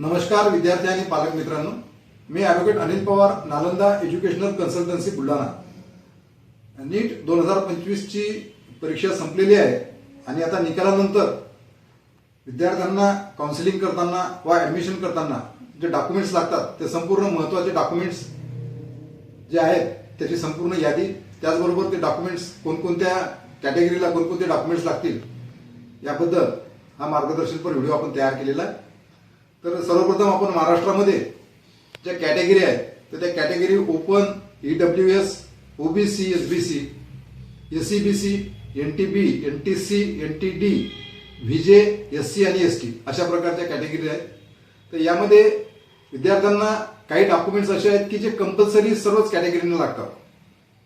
नमस्कार विद्यार्थी आणि पालक मित्रांनो. मी advocate Anil Pawar Nalanda educational consultancy Buldhana. NEET दोन हजार पंचवीसची परीक्षा संपलेली आहे आणि आता निकालानंतर विद्यार्थ्यांना काउन्सिलिंग करताना वा ॲडमिशन करताना जे डॉक्युमेंट्स लागतात ते संपूर्ण महत्त्वाचे डॉक्युमेंट्स जे आहेत त्याची संपूर्ण यादी त्याचबरोबर ते डॉक्युमेंट्स कोणकोणत्या कॅटेगरीला कोणकोणते डॉक्युमेंट्स लागतील याबद्दल हा मार्गदर्शनपर व्हिडिओ आपण तयार केलेला आहे. तर सर्वप्रथम आपण महाराष्ट्रामध्ये ज्या कॅटेगरी आहेत तर त्या category open E W S OBC S B C S C B C N T B N T C N T D VJ S C आणि एस टी अशा प्रकारच्या कॅटेगरी आहेत. तर यामध्ये विद्यार्थ्यांना काही डॉक्युमेंट्स असे आहेत की जे कंपल्सरी सर्वच कॅटेगरीने लागतात.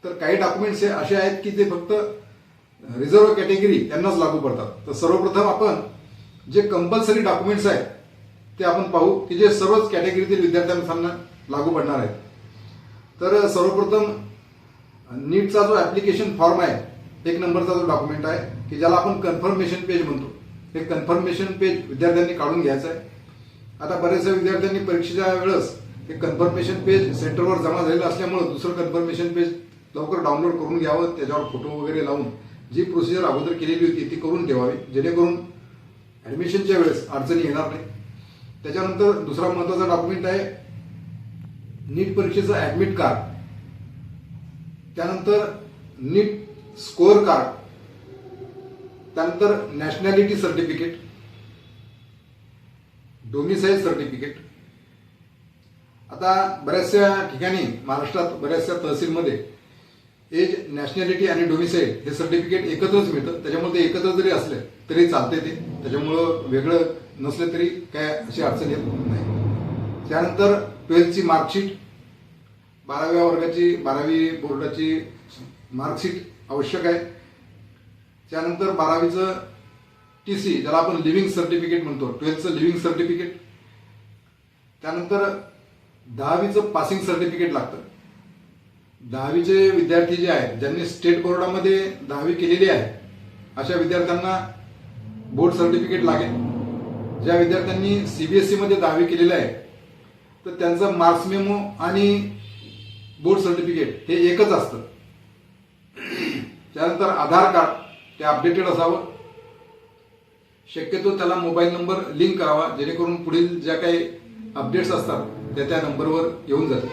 तर काही डॉक्युमेंट्स हे असे आहेत की ते फक्त रिझर्व्ह कॅटेगरी यांनाच लागू पडतात. तर सर्वप्रथम आपण जे कंपल्सरी डॉक्युमेंट्स आहेत ते आपण पाहू की जे सर्वच कॅटेगरीतील विद्यार्थ्यांना लागू पडणार आहेत तर सर्वप्रथम नीटचा जो ऍप्लिकेशन फॉर्म आहे एक नंबरचा जो डॉक्युमेंट आहे की ज्याला आपण कन्फर्मेशन पेज म्हणतो. हे कन्फर्मेशन पेज विद्यार्थ्यांनी काढून घ्यायचं आहे. आता बऱ्याचशा विद्यार्थ्यांनी परीक्षेच्या वेळेस हे कन्फर्मेशन पेज सेंटरवर जमा झालेलं असल्यामुळं दुसरं कन्फर्मेशन पेज लवकर डाउनलोड करून घ्यावं त्याच्यावर फोटो वगैरे लावून जी प्रोसिजर अगोदर केलेली होती ती करून ठेवावी जेणेकरून ऍडमिशनच्या वेळेस अडचणी येणार नाही. त्याच्यानंतर दुसरा महत्त्वाचा डॉक्युमेंट आहे नीट परीक्षेचं ऍडमिट कार्ड त्यानंतर नीट स्कोअर कार्ड त्यानंतर नॅशनॅलिटी सर्टिफिकेट डोमिसाईल सर्टिफिकेट आता बऱ्याचशा ठिकाणी महाराष्ट्रात बऱ्याचशा तहसीलमध्ये एज नॅशनॅलिटी आणि डोमिसाईल हे सर्टिफिकेट एकत्रच मिळतं. त्याच्यामुळे ते एकत्र जरी असले तरी चालते ते. त्याच्यामुळं वेगळं नसले तरी काय अशी अडचण येत नाही. त्यानंतर ट्वेल्थची मार्कशीट बाराव्या वर्गाची बारावी बोर्डाची मार्कशीट आवश्यक आहे. त्यानंतर बारावीचं टी सी ज्याला आपण लिव्हिंग सर्टिफिकेट म्हणतो ट्वेल्थचं लिव्हिंग सर्टिफिकेट. त्यानंतर दहावीचं पासिंग सर्टिफिकेट लागतं. दहावीचे विद्यार्थी जे आहेत ज्यांनी स्टेट बोर्डामध्ये दहावी केलेली आहे अशा विद्यार्थ्यांना बोर्ड सर्टिफिकेट लागेल. ज्या विद्यार्थ्यांनी सीबीएसई मध्ये दहावी केलेलं आहे तर त्यांचं मार्क्स मेमो आणि बोर्ड सर्टिफिकेट हे एकच असतं. त्यानंतर आधार कार्ड ते अपडेटेड असावं. शक्यतो त्याला मोबाईल नंबर लिंक करावा जेणेकरून पुढील ज्या काही अपडेट्स असतात त्या त्या नंबरवर येऊन जातील.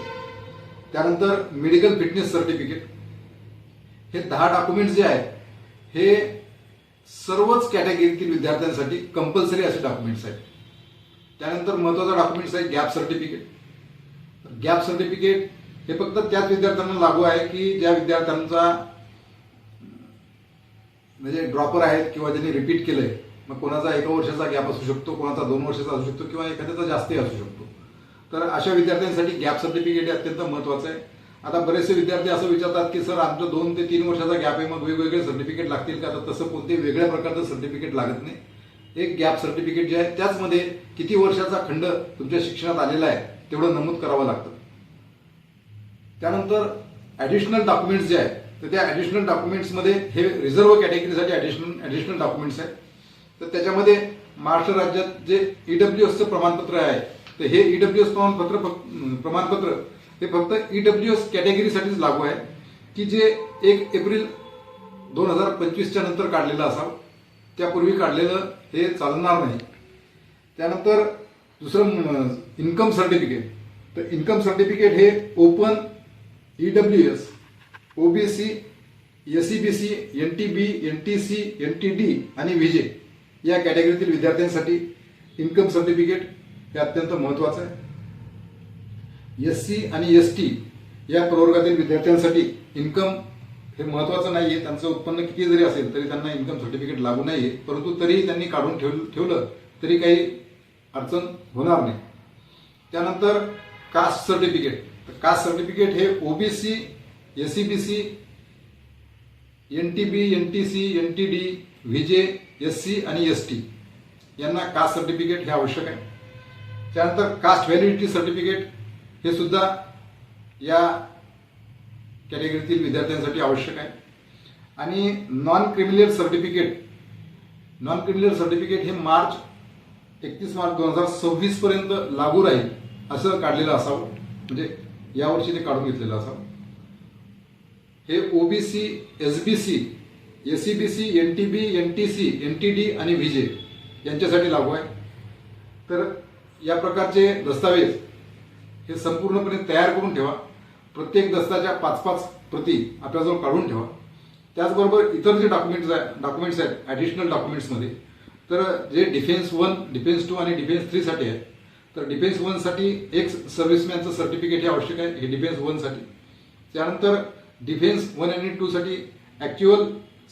त्यानंतर मेडिकल फिटनेस सर्टिफिकेट हे दहा डॉक्युमेंट्स जे आहेत हे सर्वच कॅटेगरीतील विद्यार्थ्यांसाठी कंपल्सरी असे डॉक्युमेंट्स आहेत. त्यानंतर महत्त्वाचा डॉक्युमेंट्स आहे गॅप सर्टिफिकेट गॅप सर्टिफिकेट हे फक्त त्याच विद्यार्थ्यांना लागू आहे की ज्या विद्यार्थ्यांचा म्हणजे ड्रॉपर आहेत किंवा ज्यांनी रिपीट केलंय मग कोणाचा एका वर्षाचा गॅप असू शकतो कोणाचा दोन वर्षाचा असू शकतो किंवा एखाद्याचा जास्तही असू शकतो. तर अशा विद्यार्थ्यांसाठी गॅप सर्टिफिकेट हे अत्यंत महत्वाचं आहे. आता बरेचसे विद्यार्थी असं विचारतात की सर आमचं दोन ते तीन वर्षाचा गॅप आहे मग वेगवेगळे सर्टिफिकेट लागतील का? तर तसं कोणतेही वेगळ्या प्रकारचं सर्टिफिकेट लागत नाही. एक गॅप सर्टिफिकेट जे आहे त्याचमध्ये किती वर्षाचा खंड तुमच्या शिक्षणात आलेला आहे तेवढं नमूद करावं लागतं. त्यानंतर ॲडिशनल डॉक्युमेंट्स जे आहेत तर त्या ॲडिशनल डॉक्युमेंट्समध्ये हे रिझर्व्ह कॅटेगरीसाठी ॲडिशनल ॲडिशनल डॉक्युमेंट्स आहेत. तर त्याच्यामध्ये महाराष्ट्र राज्यात जे ईडब्ल्यू एसचं प्रमाणपत्र आहे तर हे ईडब्ल्यू एस प्रमाणपत्र प्रमाणपत्र हे फक्त ईडब्ल्यू एस कॅटेगरीसाठीच लागू आहे की जे एक एप्रिल दोन हजार पंचवीसच्या नंतर काढलेलं असावं. त्यापूर्वी काढलेलं हे चालणार नाही. त्यानंतर दुसरं इन्कम सर्टिफिकेट तर इन्कम सर्टिफिकेट हे open E W S OBC S C B C N T B N T C N T D आणि विजे या कॅटेगरीतील विद्यार्थ्यांसाठी इन्कम सर्टिफिकेट हे अत्यंत महत्वाचं आहे. एस सी आणि एस टी या प्रवर्गातील विद्यार्थ्यांसाठी इन्कम हे महत्वाचं नाहीये. त्यांचं उत्पन्न किती जरी असेल तरी त्यांना इन्कम सर्टिफिकेट लागू नाहीये. परंतु तरीही त्यांनी काढून ठेवलं तरी काही अडचण होणार नाही. त्यानंतर कास्ट सर्टिफिकेट. तर कास्ट सर्टिफिकेट हे OBC S C B C N T B N T C N T D VJ S C आणि एस टी यांना कास्ट सर्टिफिकेट हे आवश्यक आहे. त्यानंतर कास्ट व्हॅलिडिटी सर्टिफिकेट. हे सुद्धा या कॅटेगरीतील विद्यार्थ्यांसाठी आवश्यक आहे. आणि non criminal certificate non criminal certificate हे मार्च एकतीस मार्च दोन हजार सव्वीस पर्यंत लागू राहील असं काढलेलं असावं. म्हणजे यावर्षी ते काढून घेतलेलं असावं. हे OBC SBC ACBC N T B N T C N T D आणि व्हीजे यांच्यासाठी लागू आहे. तर या प्रकारचे दस्तावेज हे संपूर्णपणे तयार करून ठेवा. प्रत्येक दस्ताच्या पाच पाच प्रती आपल्याजवळ काढून ठेवा. त्याचबरोबर इतर जे डॉक्युमेंट्स आहे डॉक्युमेंट्स आहेत ॲडिशनल डॉक्युमेंट्समध्ये तर जे डिफेन्स वन डिफेन्स टू आणि डिफेन्स थ्रीसाठी आहे तर डिफेन्स वनसाठी एक सर्व्हिसमॅनचं सर्टिफिकेट हे आवश्यक आहे हे डिफेन्स वनसाठी त्यानंतर डिफेन्स वन आणि टूसाठी ॲक्च्युअल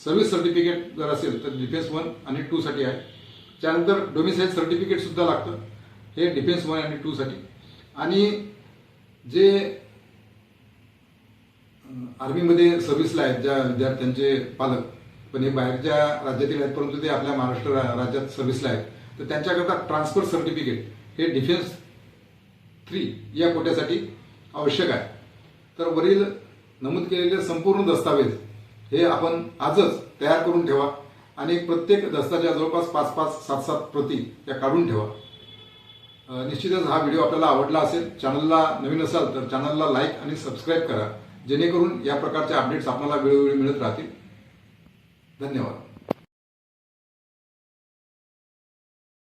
सर्व्हिस सर्टिफिकेट जर असेल तर डिफेन्स वन आणि टूसाठी आहे. त्यानंतर डोमिसाईल सर्टिफिकेट सुद्धा लागतं हे डिफेन्स वन आणि टूसाठी आणि जे आर्मीमध्ये सर्व्हिसला आहेत ज्या विद्यार्थ्यांचे पालक पण हे बाहेरच्या राज्यातील आहेत परंतु ते आपल्या महाराष्ट्र राज्यात सर्व्हिसला आहेत तर त्यांच्याकरता ट्रान्सफर सर्टिफिकेट हे डिफेन्स थ्री या कोट्यासाठी आवश्यक आहे. तर वरील नमूद केलेले संपूर्ण दस्तावेज हे आपण आजच तयार करून ठेवा आणि प्रत्येक दस्ताच्या जवळपास पाच पाच सात सात प्रती त्या काढून ठेवा. निश्चितच हा व्हिडिओ आपल्याला आवडला असेल चॅनलला नवीन असाल तर चॅनलला लाईक आणि सबस्क्राईब करा जेणेकरून या प्रकारचे अपडेट्स आपल्याला वेळोवेळी मिळत राहतील. धन्यवाद.